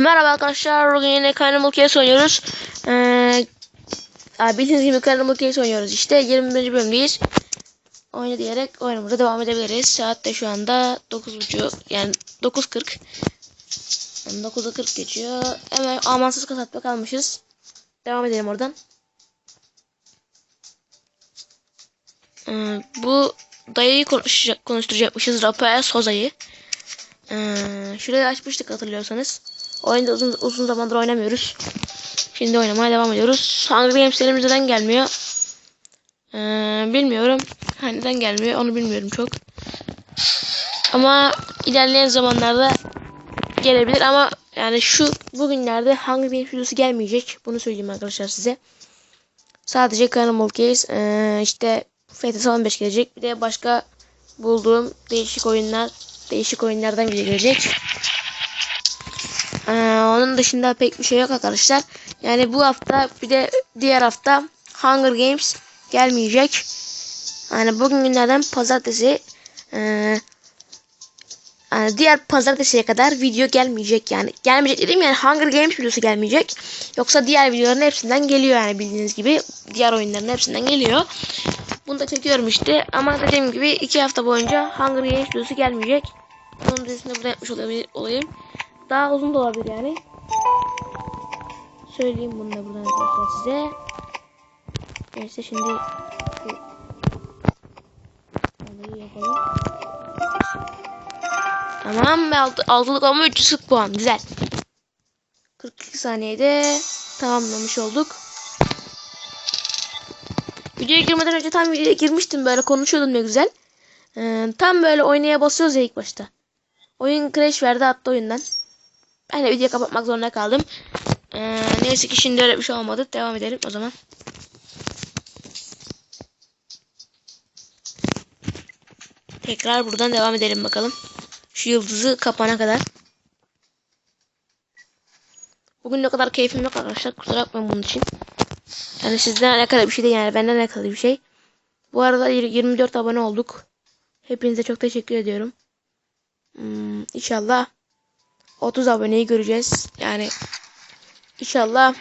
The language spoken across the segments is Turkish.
Merhaba arkadaşlar. Bugün yine Carnival Case oynuyoruz. Ee, bildiğiniz gibi Carnival Case oynuyoruz işte. 21. bölümdeyiz. Oyna diyerek oyunumuza devam edebiliriz. Saat de şu anda 9.30 yani 9.40. Yani 9'a 40 geçiyor. Hemen amansız kasapta kalmışız. Devam edelim oradan. Ee, bu dayıyı konuşacak, konuşturacakmışız. Rafael Soza'yı. Ee, şurayı açmıştık hatırlıyorsanız. Oyunda uzun, uzun zamandır oynamıyoruz. Şimdi oynamaya devam ediyoruz. Hunger Games elimiz neden gelmiyor? Ee, bilmiyorum. Ha, neden gelmiyor onu bilmiyorum çok. Ama ilerleyen zamanlarda gelebilir ama yani şu bugünlerde Hunger Games videosu gelmeyecek. Bunu söyleyeyim arkadaşlar size. Sadece Cannibal Case ee, işte FTS 15 gelecek. Bir de başka bulduğum değişik oyunlar değişik oyunlardan gelecek. Onun dışında pek bir şey yok arkadaşlar. Yani bu hafta bir de diğer hafta Hunger Games gelmeyecek. Yani bugün günlerden pazartesi e, yani diğer pazartesiye kadar video gelmeyecek yani. Gelmeyecek dedim yani Hunger Games videosu gelmeyecek. Yoksa diğer videoların hepsinden geliyor yani bildiğiniz gibi. Diğer oyunların hepsinden geliyor. Bunu da çekiyorum işte. Ama dediğim gibi iki hafta boyunca Hunger Games videosu gelmeyecek. Onun dizisini burada yapmış olabilir, olayım. Daha uzun da olabilir yani. Söyleyeyim bunu da buradan arkadaşlar size. Neyse şimdi. Tamam ve altı, altılık olma 340 puan. Güzel. 42 saniyede tamamlamış olduk. Videoya girmeden önce tam videoya girmiştim böyle konuşuyordum ne güzel. Ee, tam böyle oynaya basıyoruz ya ilk başta. Oyun crash verdi attı oyundan. Ben de videoyu kapatmak zorunda kaldım. Ee, neyse ki şimdi öyle bir şey olmadı. Devam edelim o zaman. Tekrar buradan devam edelim bakalım. Şu yıldızı kapana kadar. Bugün ne kadar keyfim yok arkadaşlar. Kusura bakmayın bunun için. Yani sizden alakalı bir şey değil yani benden alakalı bir şey. Bu arada 24 abone olduk. Hepinize çok teşekkür ediyorum. Hmm, inşallah 30 aboneyi göreceğiz. Yani inşallah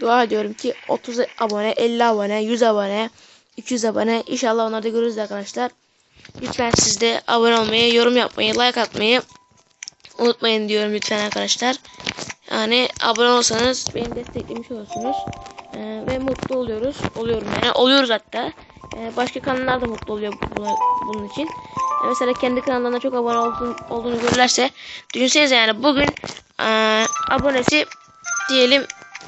dua ediyorum ki 30 abone, 50 abone, 100 abone, 200 abone inşallah onları da görürüz arkadaşlar. Lütfen siz de abone olmayı, yorum yapmayı, like atmayı unutmayın diyorum lütfen arkadaşlar. Yani abone olsanız beni desteklemiş olursunuz. Ee, ve mutlu oluyoruz. Oluyorum yani. Oluyoruz hatta. Ee, başka kanallar da mutlu oluyor bunun için. Ee, mesela kendi kanallarına çok abone olduğunu, olduğunu görürlerse düşünsenize yani bugün e, abonesi diyelim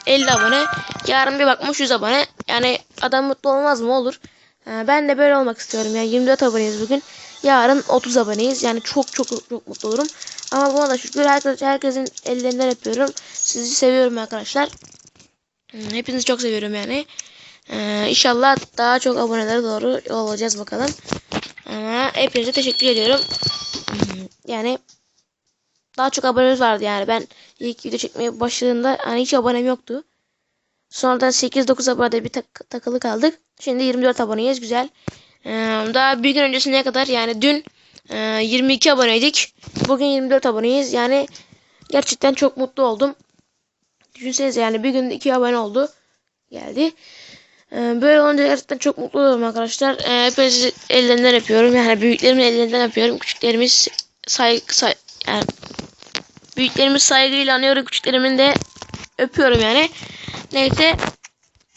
50 abone. Yarın bir bakmış 100 abone. Yani adam mutlu olmaz mı? Olur. Ee, ben de böyle olmak istiyorum. Yani 24 aboneyiz bugün. Yarın 30 aboneyiz. Yani çok çok çok mutlu olurum. Ama buna da şükür herkes, herkesin ellerinden öpüyorum. Sizi seviyorum arkadaşlar. Hmm, Hepinizi çok seviyorum yani. Ee, inşallah daha çok abonelere doğru olacağız bakalım. Ama hepinize teşekkür ediyorum. Hmm, Yani daha çok abonemiz vardı yani. Ben ilk video çekmeye başladığımda hani hiç abonem yoktu. Sonradan 8-9 abonede bir tak takılı kaldık. Şimdi 24 aboneyiz. Güzel. Ee, daha bir gün öncesine kadar yani dün e, 22 aboneydik. Bugün 24 aboneyiz. Yani gerçekten çok mutlu oldum. Düşünsenize yani bir günde 2 abone oldu. Geldi. Ee, böyle olunca gerçekten çok mutlu oluyorum arkadaşlar. Ee, hepinizi ellerinden öpüyorum. Yani büyüklerimin ellerinden öpüyorum. Küçüklerimiz saygı say yani büyüklerimiz saygıyla anıyorum. Küçüklerimin de öpüyorum yani. Neyse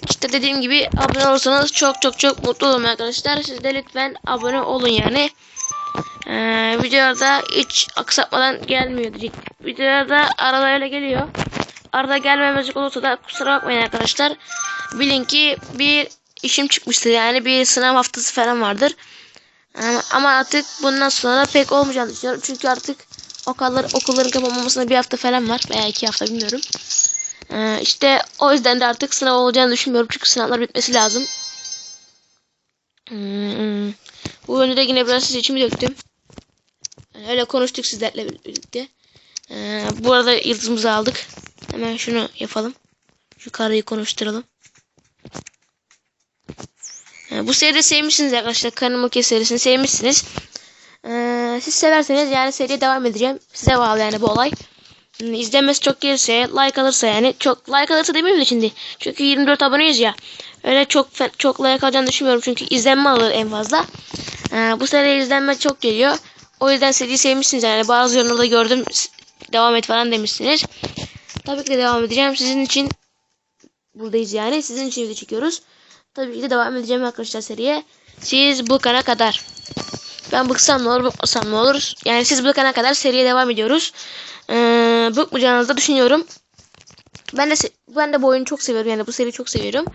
işte dediğim gibi abone olursanız çok çok çok mutlu olurum arkadaşlar. Siz de lütfen abone olun yani. Ee, videoda hiç aksatmadan gelmiyor diyecek. Videoda arada öyle geliyor. Arada gelmemezlik olursa da kusura bakmayın arkadaşlar. Bilin ki bir işim çıkmıştır yani bir sınav haftası falan vardır. Ama, artık bundan sonra pek olmayacağını düşünüyorum. Çünkü artık okullar, okulların kapanmamasına bir hafta falan var. Veya iki hafta bilmiyorum. Ee, işte o yüzden de artık sınav olacağını düşünmüyorum. Çünkü sınavlar bitmesi lazım. Hmm. Bu yönde de yine biraz içimi döktüm. Öyle konuştuk sizlerle birlikte. Ee, bu arada yıldızımızı aldık. Hemen şunu yapalım. Şu karıyı konuşturalım. Ee, bu seride sevmişsiniz arkadaşlar. Kanımaki serisini sevmişsiniz. Ee, siz severseniz yani seriye devam edeceğim. Size bağlı yani bu olay. Hmm, izlenmesi çok gelirse, like alırsa yani çok like alırsa demiyorum da şimdi. Çünkü 24 aboneyiz ya. Öyle çok çok like alacağını düşünmüyorum çünkü izlenme alır en fazla. Ee, bu sene izlenme çok geliyor. O yüzden seriyi sevmişsiniz yani. Bazı yorumlarda gördüm devam et falan demişsiniz. Tabii ki de devam edeceğim. Sizin için buradayız yani. Sizin için video çekiyoruz. Tabii ki de devam edeceğim arkadaşlar seriye. Siz bıkana kadar. Ben bıksam ne olur, bıkmasam ne olur. Yani siz bıkana kadar seriye devam ediyoruz. Ee, bıkmayacağınızı düşünüyorum. Ben de ben de bu oyunu çok seviyorum yani bu seriyi çok seviyorum.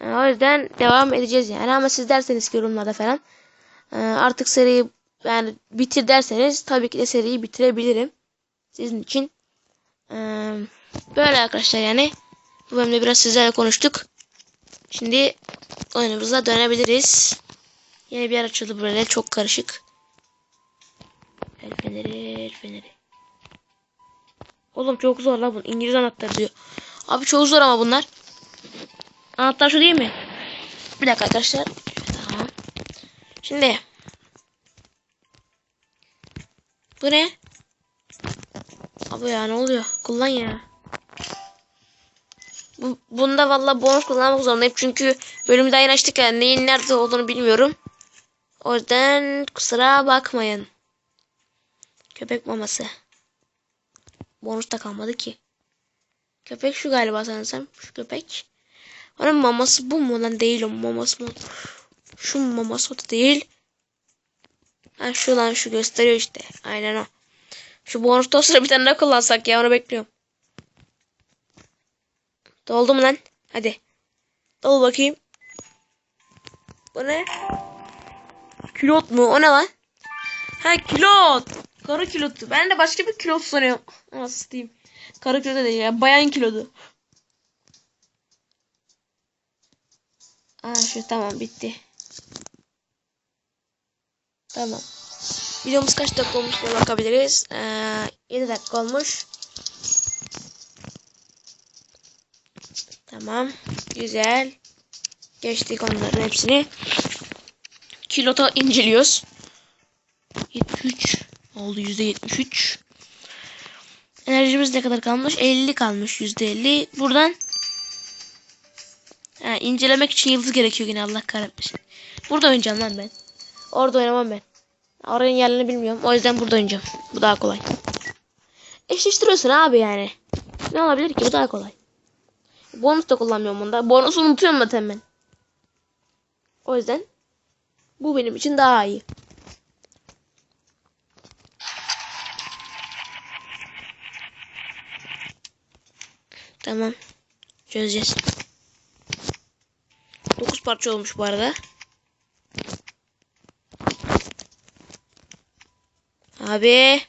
Ee, o yüzden devam edeceğiz yani ama siz derseniz ki yorumlarda falan ee, artık seriyi yani bitir derseniz tabii ki de seriyi bitirebilirim. Sizin için. Ee, böyle arkadaşlar yani. Bu bölümde biraz sizlerle konuştuk. Şimdi oyunumuza dönebiliriz. Yeni bir yer açıldı böyle çok karışık. El feneri, el feneri. Oğlum çok zor la bu. İngiliz anahtarı diyor. Abi çok zor ama bunlar. Anahtar şu değil mi? Bir dakika arkadaşlar. Tamam. Şimdi. Bu ne? Abi ya ne oluyor? Kullan ya. Bu, bunda valla bonus kullanmak zorundayım. Çünkü bölümü daha yeni açtık ya. Neyin nerede olduğunu bilmiyorum. O yüzden kusura bakmayın. Köpek maması. Bonus da kalmadı ki. Köpek şu galiba sanırsam. Şu köpek. Onun maması bu mu lan değil o maması mı? Şu maması o da değil. Ha şu lan şu gösteriyor işte. Aynen o. Şu bonus toster'ı bir tane daha kullansak ya onu bekliyorum. Doldu mu lan? Hadi. Dol bakayım. Bu ne? Külot mu? O ne lan? Ha külot. Karı kilotu. Ben de başka bir kilot sanıyorum. Nasıl diyeyim? Karı kilotu değil ya. Bayan kilodu. Aa şu tamam bitti. Tamam. Videomuz kaç dakika olmuş diye bakabiliriz. Ee, 7 dakika olmuş. Tamam. Güzel. Geçtik onların hepsini. Kilota inceliyoruz. 73 oldu %73. Enerjimiz ne kadar kalmış? 50 kalmış %50. Buradan ha, incelemek için yıldız gerekiyor yine Allah kahretmesin. Burada oynayacağım lan ben. Orada oynamam ben. Oranın yerlerini bilmiyorum. O yüzden burada oynayacağım. Bu daha kolay. Eşleştiriyorsun abi yani. Ne olabilir ki? Bu daha kolay. Bonus da kullanmıyorum bunda. Bonusu unutuyorum zaten ben. O yüzden bu benim için daha iyi. Tamam. Çözeceğiz. 9 parça olmuş bu arada. Abi.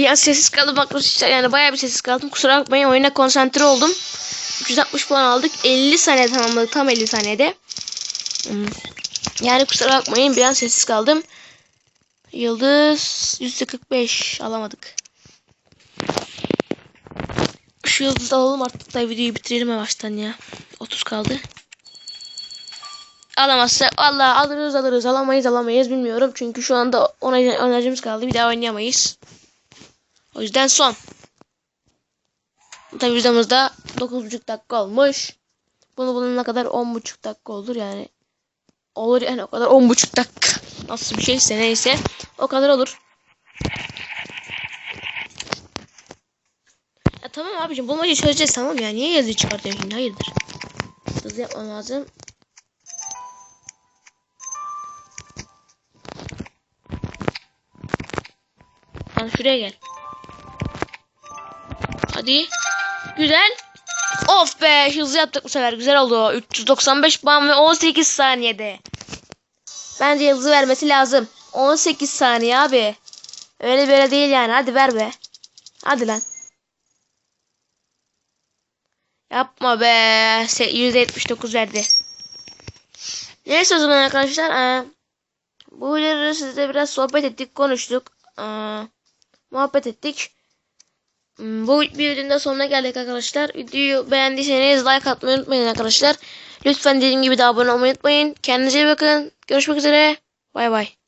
Bir an sessiz kaldım arkadaşlar. Yani bayağı bir sessiz kaldım. Kusura bakmayın oyuna konsantre oldum. 360 puan aldık. 50 saniye tamamladık. Tam 50 saniyede. Hmm. Yani kusura bakmayın bir an sessiz kaldım. Yıldız %45 alamadık. Şu yıldızı alalım artık da videoyu bitirelim yavaştan ya. 30 kaldı. Alamazsa Allah alırız alırız alamayız alamayız bilmiyorum. Çünkü şu anda ona enerjimiz kaldı. Bir daha oynayamayız. O yüzden son. Tabi videomuzda 9.5 dakika olmuş. Bunu bulana kadar 10.5 dakika olur yani. Olur yani o kadar 10.5 dakika. Nasıl bir şeyse neyse. O kadar olur. Ya tamam abicim bulmacayı çözeceğiz tamam ya. Niye yazıyı çıkartıyorsun şimdi hayırdır. Hızlı yapmam lazım. Yani şuraya gel. Hadi. Güzel. Of be hızlı yaptık bu sefer güzel oldu. 395 puan ve 18 saniyede. Bence hızlı vermesi lazım. 18 saniye abi. Öyle böyle değil yani hadi ver be. Hadi lan. Yapma be. Se- %79 verdi. Neyse o zaman arkadaşlar. Ee, bu videoda sizle biraz sohbet ettik, konuştuk. Ee, muhabbet ettik. Hmm, Bu videonun da sonuna geldik arkadaşlar. Videoyu beğendiyseniz like atmayı unutmayın arkadaşlar. Lütfen dediğim gibi de abone olmayı unutmayın. Kendinize iyi bakın. Görüşmek üzere. Bay bay.